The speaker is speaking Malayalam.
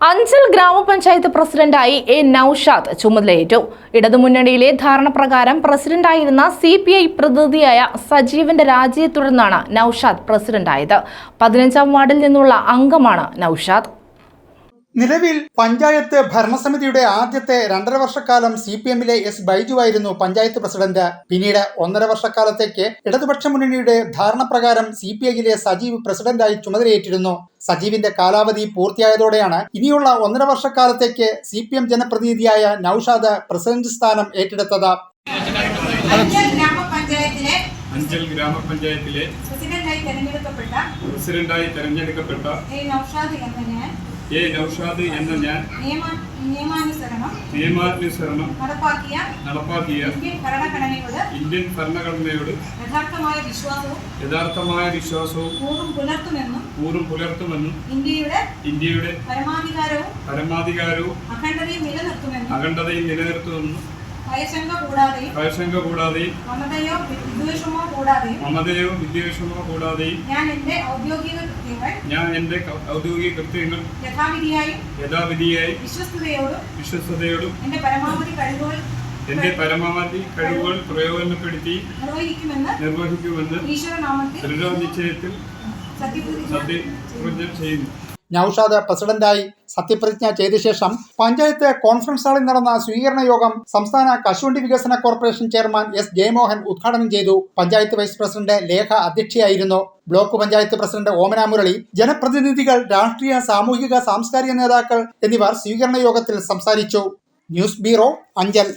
അഞ്ചൽ ഗ്രാമപഞ്ചായത്ത് പ്രസിഡന്റായി എ നൌഷാദ് ചുമതലയേറ്റു. ഇടതുമുന്നണിയിലെ ധാരണപ്രകാരം പ്രസിഡന്റായിരുന്ന സി പി ഐ പ്രതിനിധിയായ സജീവന്റെ രാജിയെ തുടർന്നാണ് നൌഷാദ് പ്രസിഡന്റായത്. പതിനഞ്ചാം വാർഡിൽ നിന്നുള്ള അംഗമാണ് നൌഷാദ്. നിലവിൽ പഞ്ചായത്ത് ഭരണസമിതിയുടെ ആദ്യത്തെ രണ്ടര വർഷക്കാലം സി പി എമ്മിലെ എസ് ബൈജു ആയിരുന്നു പഞ്ചായത്ത് പ്രസിഡന്റ്. പിന്നീട് ഒന്നര വർഷക്കാലത്തേക്ക് ഇടതുപക്ഷ മുന്നണിയുടെ ധാരണപ്രകാരം സി പി ഐയിലെ സജീവ് പ്രസിഡന്റായി ചുമതലയേറ്റിരുന്നു. സജീവിന്റെ കാലാവധി പൂർത്തിയായതോടെയാണ് ഇനിയുള്ള ഒന്നര വർഷക്കാലത്തേക്ക് സി പി എം ജനപ്രതിനിധിയായ നൌഷാദ് പ്രസിഡന്റ് സ്ഥാനം ഏറ്റെടുത്തത്. അഞ്ചൽ ഗ്രാമപഞ്ചായത്തിലെ അഞ്ചൽ ഗ്രാമപഞ്ചായത്തിലെ പ്രസിഡന്റായി തെരഞ്ഞെടുക്കപ്പെട്ട പ്രസിഡന്റായി തെരഞ്ഞെടുക്കപ്പെട്ട നൌഷാദ് എന്ന ഞാൻ എ നൌഷാദ് എന്ന ഞാൻ നിയമ നിയമാനുസരണം നടപ്പാക്കിയ നടപ്പാക്കിയ ഇന്ത്യൻ ഭരണഘടനയോട് ഇന്ത്യൻ ഭരണഘടനയോട് യഥാർത്ഥമായ വിശ്വാസവും യഥാർത്ഥമായ വിശ്വാസവും കൂറും പുലർത്തുമെന്നും കൂറും പുലർത്തുമെന്നും ഇന്ത്യയുടെ ഇന്ത്യയുടെ പരമാധികാരവും പരമാധികാരവും അഖണ്ഡതയും നിലനിർത്തുമെന്നും അഖണ്ഡതയും നിലനിർത്തുമെന്നും ഭയശങ്ക കൂടാതെ മമതയോ വിദ്വേഷമോ കൂടാതെ മമതയോ വിദ്വേഷമോ കൂടാതെയും ഞാൻ എന്റെ ഔദ്യോഗിക കൃത്യങ്ങൾ ഞാൻ ഔദ്യോഗിക കൃത്യങ്ങൾ യഥാവിധിയായും യഥാവിധിയായി വിശ്വസ്തയോടും വിശ്വസ്തയോടും എന്റെ പരമാവധി കഴിവുകൾ എന്റെ പരമാവധി കഴിവുകൾ പ്രയോജനപ്പെടുത്തി നിർവഹിക്കുമെന്ന് നിർവഹിക്കുമെന്ന് ഈശ്വരനാമത്തിൽ ദൃഢനിശ്ചയത്തിൽ സത്യപ്രതിജ്ഞ ചെയ്യുന്നു. നൌഷാദ് പ്രസിഡന്റായി സത്യപ്രതിജ്ഞ ചെയ്ത ശേഷം പഞ്ചായത്ത് കോൺഫറൻസ് ഹാളിൽ നടന്ന സ്വീകരണ യോഗം സംസ്ഥാന കശുവണ്ടി വികസന കോർപ്പറേഷൻ ചെയർമാൻ എസ് ജയമോഹൻ ഉദ്ഘാടനം ചെയ്തു. പഞ്ചായത്ത് വൈസ് പ്രസിഡന്റ് ലേഖ അധ്യക്ഷയായിരുന്നു. ബ്ലോക്ക് പഞ്ചായത്ത് പ്രസിഡന്റ് ഓമന മുരളി ജനപ്രതിനിധികൾ രാഷ്ട്രീയ സാമൂഹിക സാംസ്കാരിക നേതാക്കൾ എന്നിവർ സ്വീകരണ യോഗത്തിൽ സംസാരിച്ചു. News bureau Anchal.